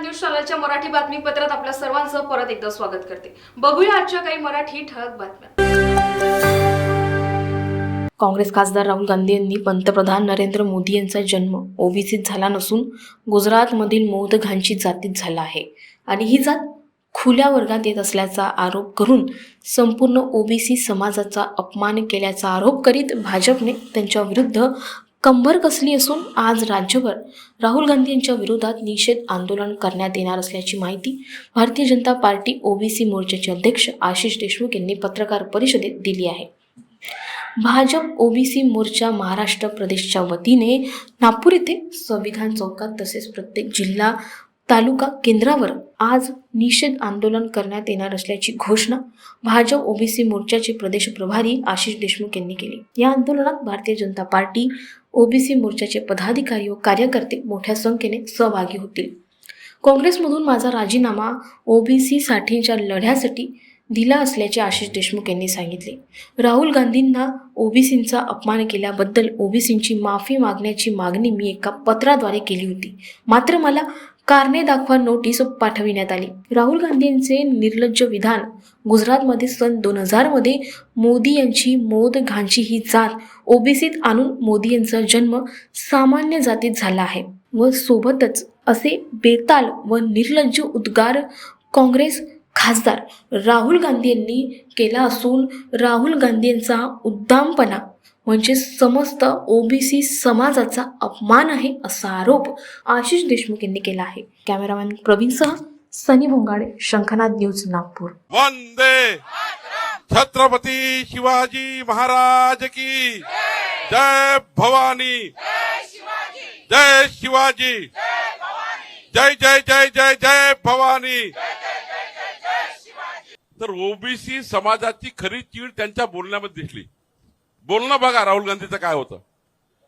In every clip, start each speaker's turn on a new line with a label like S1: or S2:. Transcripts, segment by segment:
S1: News Marathi बातमीपत्रात आपल्या सर्वांचं परत एकदा स्वागत करते. बघूया आजच्या काही मराठी ठळक बातम्या. काँग्रेस खासदार राहुल गांधी यांनी पंतप्रधान नरेंद्र मोदी यांचा जन्म ओबीसीत झाला नसून गुजरातमधील मोदघांची जातीत झाला आहे. आणि ही जात खुल्या वर्गात येत असल्याचा आरोप करून संपूर्ण ओबीसी समाजाचा अपमान केल्याचा आरोप करीत भाजपने त्यांच्याविरुद्ध कंबर कसली असून आज राज्यभर राहुल गांधी यांच्या विरोधात निषेध आंदोलन करण्यात येणार असल्याची माहिती भारतीय जनता पार्टी ओबीसी मोर्चाचे अध्यक्ष आशिष देशमुख यांनी पत्रकार परिषदेत दिली आहे. भाजप ओबीसी मोर्चा महाराष्ट्र प्रदेशच्या वतीने नागपूर येथे संविधान चौकात तसेच प्रत्येक जिल्हा तालुका केंद्रावर आज निषेध आंदोलन करण्यात येणार असल्याची घोषणा भाजप ओबीसी मोर्चाचे प्रदेश प्रभारी आशिष देशमुख यांनी केली. या आंदोलनात भारतीय जनता पार्टी ओबीसी मोर्चाचे पदाधिकारी व कार्यकर्ते मोठ्या संख्येने सहभागी होतील. काँग्रेसमधून माझा राजीनामा ओबीसी साठीच्या लढ्यासाठी दिला असल्याचे आशिष देशमुख यांनी सांगितले. राहुल गांधींना ओबीसींचा अपमान केल्याबद्दल ओबीसींची माफी मागण्याची मागणी मी एका पत्राद्वारे केली होती. मात्र मला कारणे दाखवा नोटीस पाठविण्यात आली. राहुल गांधींचे निर्लज्ज विधान गुजरातमध्ये सन दोन हजारमध्ये मोदी यांची मोद घांची ही जात ओबीसीत आणून मोदी यांचा जन्म सामान्य जातीत झाला आहे. व सोबतच असे बेताल व निर्लज्ज उद्गार काँग्रेस खासदार राहुल गांधी यांनी केला असून राहुल गांधी यांचा उद्दामपणा म्हणजे समस्त ओबीसी समाजाचा अपमान आहे असा आरोप आशिष देशमुख यांनी केला आहे. कॅमेरामॅन प्रवीणसह सनी भोंगाडे शंखनाथ न्यूज नागपूर.
S2: वंदे! छत्रपती शिवाजी महाराज की जय भवानी। जय शिवाजी। जय जय जय जय जय भवानी। तर ओबीसी समाजाची खरी चीड त्यांच्या बोलण्यामध्ये दिसली. बोलणं बघा राहुल गांधीचं काय होतं.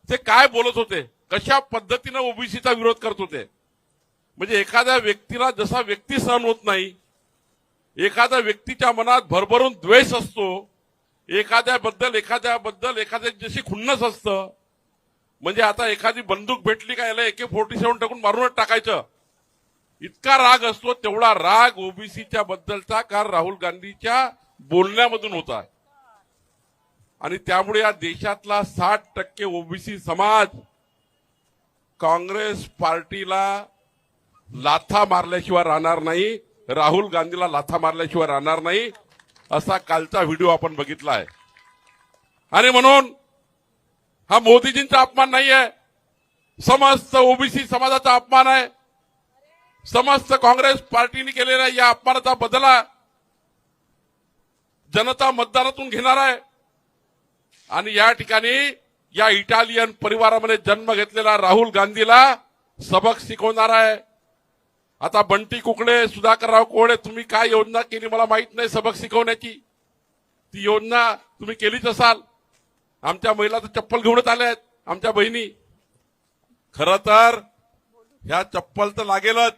S2: ते काय बोलत होते? कशा पद्धतीनं ओबीसीचा विरोध करत होते? म्हणजे एखाद्या व्यक्तीला जसा व्यक्ती सहन होत नाही एखाद्या व्यक्तीच्या मनात भरभरून द्वेष असतो एखाद्याबद्दल एखाद्याबद्दल एखाद्या जशी खुन्नस असतं म्हणजे आता एखादी बंदूक भेटली का याला एके फोर्टी सेव्हन टाकून मारूनच टाकायचं. इतका राग असतो तेवढा राग ओबीसीच्या बद्दलचा काल राहुल गांधीच्या बोलण्यामधून होता आणि त्यामुळे या देशातला साठ टक्के ओबीसी समाज काँग्रेस पार्टीला लाथा मारल्याशिवाय राहणार नाही राहुल गांधीला लाथा मारल्याशिवाय राहणार नाही असा कालचा व्हिडिओ आपण बघितला आहे. आणि म्हणून हा मोदीजींचा अपमान नाही आहे समस्त ओबीसी समाजाचा अपमान आहे समस्त काँग्रेस पार्टीने केलेल्या या अपमानाचा बदला जनता मतदानातून घेणार आहे. आणि या ठिकाणी या इटालियन परिवारामध्ये जन्म घेतलेला राहुल गांधीला सबक शिकवणार आहे. आता बंटी कुकडे सुधाकरराव कोहळे तुम्ही काय योजना केली मला माहीत नाही सबक शिकवण्याची. ती योजना तुम्ही केलीच असाल. आमच्या महिला तर चप्पल घेऊनच आल्या आहेत आमच्या बहिणी. खर तर ह्या चप्पल तर लागेलच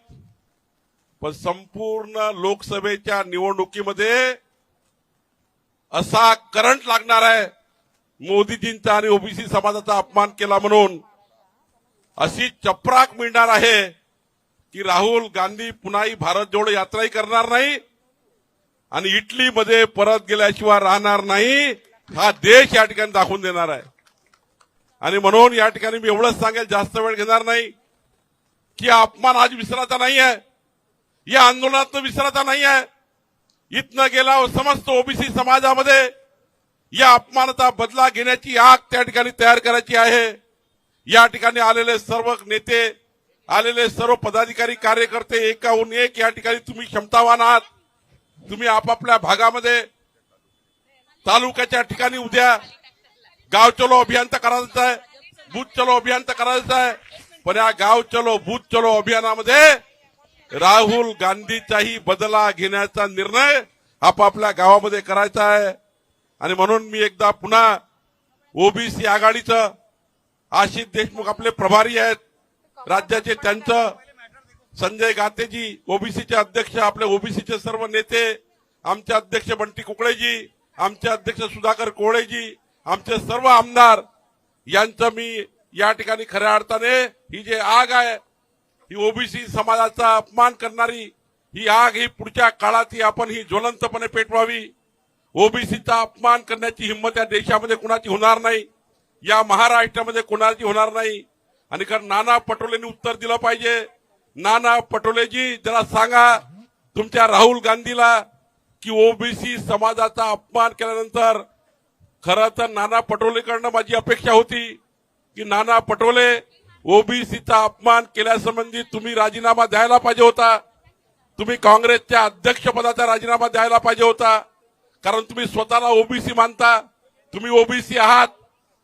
S2: पण संपूर्ण लोकसभेच्या निवडणुकीमध्ये असा करंट लागणार आहे. मोदीजींचा आणि ओबीसी समाजाचा अपमान केला म्हणून अशी चपराक मिळणार आहे की राहुल गांधी पुन्हाही भारत जोडो यात्राही करणार नाही आणि इटलीमध्ये परत गेल्याशिवाय राहणार नाही हा देश या ठिकाणी दाखवून देणार आहे. आणि म्हणून या ठिकाणी मी एवढंच सांगेल जास्त वेळ घेणार नाही की हा अपमान आज विसरायचा नाही आहे. या आंदोलनात विसरायचा नाही आहे. इथनं गेला समस्त ओबीसी समाजामध्ये या अपमानाचा बदला घेण्याची आग त्या ठिकाणी तयार करायची आहे. या ठिकाणी आलेले सर्व नेते आलेले सर्व पदाधिकारी कार्यकर्ते एकाहून एक या ठिकाणी तुम्ही क्षमतावान आहात. तुम्ही आपापल्या भागामध्ये तालुक्याच्या ठिकाणी उद्या गाव चलो अभियान तर करायचं आहे बूथ चलो अभियान तर करायचं आहे. पण या गाव चलो बूथ चलो अभियानामध्ये राहुल गांधीचाही बदला घेण्याचा निर्णय आपापल्या गावामध्ये करायचा आहे. आणि म्हणून मी एकदा पुन्हा ओबीसी आघाडीचं आशिष देशमुख आपले प्रभारी आहेत. राज्याचे त्यांचं. संजय गातेजी ओबीसीचे अध्यक्ष आपले ओबीसीचे सर्व नेते आमचे अध्यक्ष बंटी कुकळेजी आमचे अध्यक्ष सुधाकर कोळेजी आमचे सर्व आमदार यांचं मी या ठिकाणी खऱ्या अर्थाने ही जे आग आहे ही ओबीसी समाजाचा अपमान करणारी ही आग ही पुढच्या काळात ही आपण ही ज्वलंतपणे पेटवावी. ओबीसीचा अपमान करण्याची हिंमत या देशामध्ये कुणाची होणार नाही? या महाराष्ट्रामध्ये कुणाची होणार नाही? आणि कारण नाना पटोलेंनी उत्तर दिलं पाहिजे. नाना पटोलेजी जरा सांगा तुमच्या राहुल गांधीला की ओबीसी समाजाचा अपमान केल्यानंतर खरं तर नाना पटोलेकडनं माझी अपेक्षा होती की नाना पटोले ओबीसीचा अपमान केल्यासंबंधी तुम्ही राजीनामा द्यायला पाहिजे होता. तुम्ही काँग्रेसच्या अध्यक्षपदाचा राजीनामा द्यायला पाहिजे होता. कारण तुम्ही स्वतःला ओबीसी मानता तुम्ही ओबीसी आहात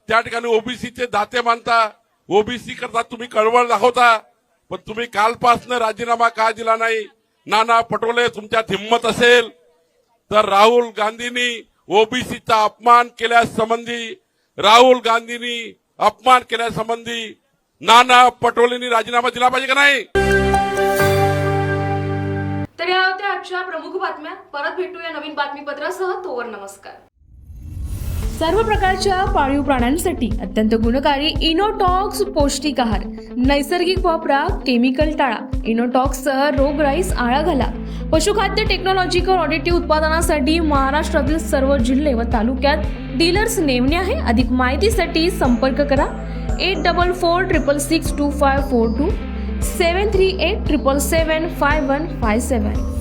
S2: त्या ठिकाणी ओबीसीचे दाते मानता ओबीसी करता तुम्ही कळवळ दाखवता पण तुम्ही कालपासनं राजीनामा का दिला नाही? नाना पटोले तुमच्यात हिंमत असेल. तर राहुल गांधींनी ओबीसीचा अपमान केल्यासंबंधी राहुल गांधींनी अपमान केल्यासंबंधी नाना पटोलेंनी राजीनामा दिला पाहिजे का नाही?
S3: तर या होत्या आजच्या प्रमुख बातम्या. परत भेटूया नवीन बातमीपत्रासह. तोवर नमस्कार. सर्व प्रकारच्या पाळीव प्राण्यांसाठी अत्यंत गुणकारी इनोटॉक्स पौष्टिक आहार नैसर्गिक वापरा केमिकल टाळा. इनोटॉक्ससह रोगराईस आळा घाला. पशुखाद्य टेक्नॉलॉजिकल ऑडिटिव्ह उत्पादनासाठी महाराष्ट्रातील सर्व जिल्हे व तालुक्यात डीलर्स नेमणे आहे. अधिक माहितीसाठी संपर्क करा. Eight double four triple six two five four two. Seven three eight triple seven five one five seven.